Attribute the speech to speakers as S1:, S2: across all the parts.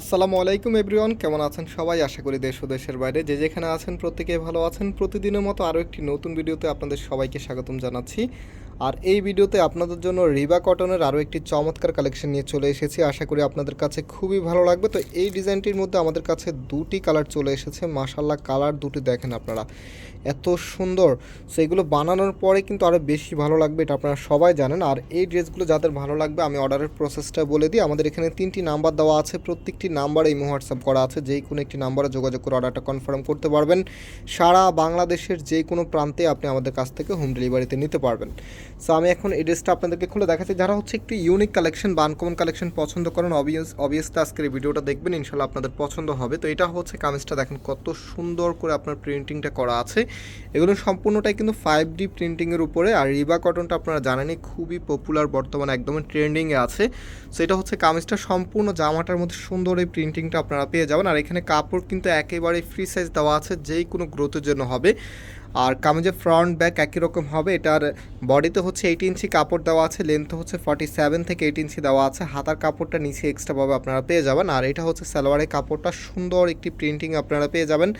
S1: আসসালামু আলাইকুম এভরিওয়ান, কেমন আছেন সবাই? আশা করি দেশ ও দেশের বাইরে যে যেখানে আছেন প্রত্যেকে ভালো আছেন। প্রতিদিনের মতো আরও একটি নতুন ভিডিওতে আপনাদের সবাইকে স্বাগতম জানাচ্ছি। আর এই ভিডিওতে আপনাদের জন্য রিবা কটনের আরও একটি চমৎকার কালেকশন নিয়ে চলে এসেছি। আশা করি আপনাদের কাছে খুবই ভালো লাগবে। তো এই ডিজাইনটির মধ্যে আমাদের কাছে দুটি কালার চলে এসেছে। মাসাল্লাহ কালার দুটি দেখেন আপনারা। এত সুন্দর। সো এগুলো বানানোর পরে কিন্তু আরও বেশি ভালো লাগবে এটা আপনারা সবাই জানেন। আর এই ড্রেসগুলো যাদের ভালো লাগবে, আমি অর্ডারের প্রসেসটা বলে দিই। আমাদের এখানে তিনটি নাম্বার দেওয়া আছে। প্রত্যেকটি নাম্বারে এই হোয়াটসঅ্যাপ করা আছে। যেই কোনো একটি নাম্বারে যোগাযোগ করে অর্ডারটা কনফার্ম করতে পারবেন। সারা বাংলাদেশের যে কোনো প্রান্তে আপনি আমাদের কাছ থেকে হোম ডেলিভারিতে নিতে পারবেন। সো আমি এখন এই ড্রেসটা আপনাদেরকে খুলে দেখাচ্ছি। যারা হচ্ছে একটু ইউনিক কালেকশন বা আনকমন কালেকশন পছন্দ করেন অবভিয়াস অবভিয়াসলি আজকের এই ভিডিওটা দেখবেন, ইনশাল্লাহ আপনাদের পছন্দ হবে। তো এটা হচ্ছে কামিজটা, দেখেন কত সুন্দর করে আপনার প্রিন্টিংটা করা আছে। এগুলো সম্পূর্ণটাই কিন্তু ফাইভ ডি প্রিন্টিংয়ের উপরে। আর রিবা কটনটা আপনারা জানেনই, খুবই পপুলার বর্তমানে, একদমই ট্রেন্ডিংয়ে আছে। সো এটা হচ্ছে কামিজটা, সম্পূর্ণ জামাটার মধ্যে সুন্দর এই প্রিন্টিংটা আপনারা পেয়ে যাবেন। আর এখানে কাপড় কিন্তু একেবারে ফ্রি সাইজ দেওয়া আছে, যেই কোনো গ্রোথের জন্য হবে। আর কামিজের ফ্রন্ট ব্যাক একই রকম হবে। এটার বডিতে হচ্ছে এইট ইঞ্চি কাপড় দেওয়া আছে লেন্থ হচ্ছে ফর্টি সেভেন থেকে এইট ইঞ্চি দেওয়া আছে। হাতার কাপড়টা নিচে এক্সট্রাভাবে আপনারা পেয়ে যাবেন। আর এটা হচ্ছে সালোয়ারের কাপড়টা, সুন্দর একটি প্রিন্টিং আপনারা পেয়ে যাবেন।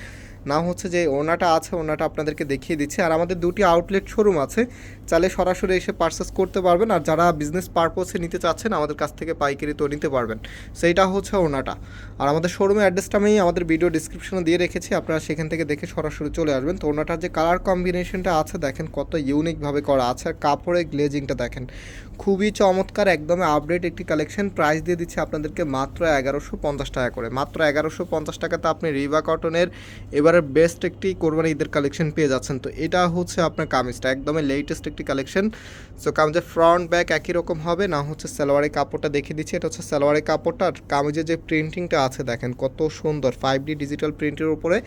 S1: না হচ্ছে যে ওনাটা আছে ওনাটা আপনাদেরকে দেখিয়ে দিচ্ছি। আর আমাদের দুটি আউটলেট শোরুম আছে, চাইলে সরাসরি এসে পারচেস করতে পারবেন। আর যারা বিজনেস পারপোসে নিতে চাচ্ছেন, আমাদের কাছ থেকে পাইকারি তো নিতে পারবেন। সেইটা হচ্ছে ওনাটা আর আমাদের শোরুমের অ্যাড্রেসটা আমি আমাদের ভিডিও ডিসক্রিপশনে দিয়ে রেখেছি, আপনারা সেখান থেকে দেখে সরাসরি চলে আসবেন। তো ওনাটার যে কালার কম্বিনেশনটা আছে, দেখেন কত ইউনিকভাবে করা আছে। আর কাপড়ের গ্লেজিংটা দেখেন, খুবই চমৎকার, একদমই আপডেট একটি কালেকশন প্রাইস দিয়ে দিচ্ছে আপনাদেরকে মাত্র এগারোশো পঞ্চাশ টাকা করে। মাত্র এগারোশো পঞ্চাশ টাকাতে আপনি রিবা কটনের এবারে বেস্ট একটি কোরবানি ঈদের কালেকশন পেয়ে যাচ্ছেন। তো এটা হচ্ছে আপনার কামিজটা, একদমই লেটেস্ট একটি কালেকশন সো কামিজের ফ্রন্ট ব্যাক একই রকম হবে, না হচ্ছে সালোয়ারের কাপড়টা দেখিয়ে দিচ্ছি, এটা হচ্ছে সালোয়ারের কাপড়টা। আর কামিজের যে প্রিন্টিংটা আছে দেখেন, কত সুন্দর ফাইভ ডি ডিজিটাল প্রিন্টের উপরে।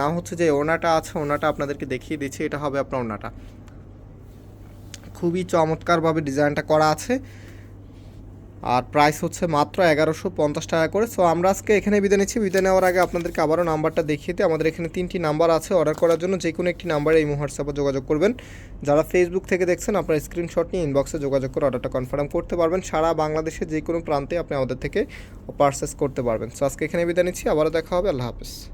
S1: না হচ্ছে যে ওনাটা আছে, ওনাটা আপনাদেরকে দেখিয়ে দিচ্ছি, এটা হবে আপনার ওনাটা। খুবই চমৎকারভাবে ডিজাইনটা করা আছে। আর প্রাইস হচ্ছে মাত্র এগারোশো পঞ্চাশ টাকা করে। সো আমরা আজকে এখানে বিদায় নিচ্ছি। বিদায় নেওয়ার আগে আপনাদেরকে আবারও নাম্বারটা দেখিয়ে দিই। আমাদের এখানে তিনটি নাম্বার আছে অর্ডার করার জন্য। যে কোনো একটি নাম্বারে এই হোয়াটসঅ্যাপে যোগাযোগ করবেন। যারা ফেসবুক থেকে দেখছেন, আপনার স্ক্রিনশট নিয়ে ইনবক্সে যোগাযোগ করে অর্ডারটা কনফার্ম করতে পারবেন। সারা বাংলাদেশের যে কোনো প্রান্তে আপনি আমাদের থেকে পারচেস করতে পারবেন। সো আজকে এখানে বিদায় নিচ্ছি। আবারও দেখা হবে। আল্লাহ হাফিজ।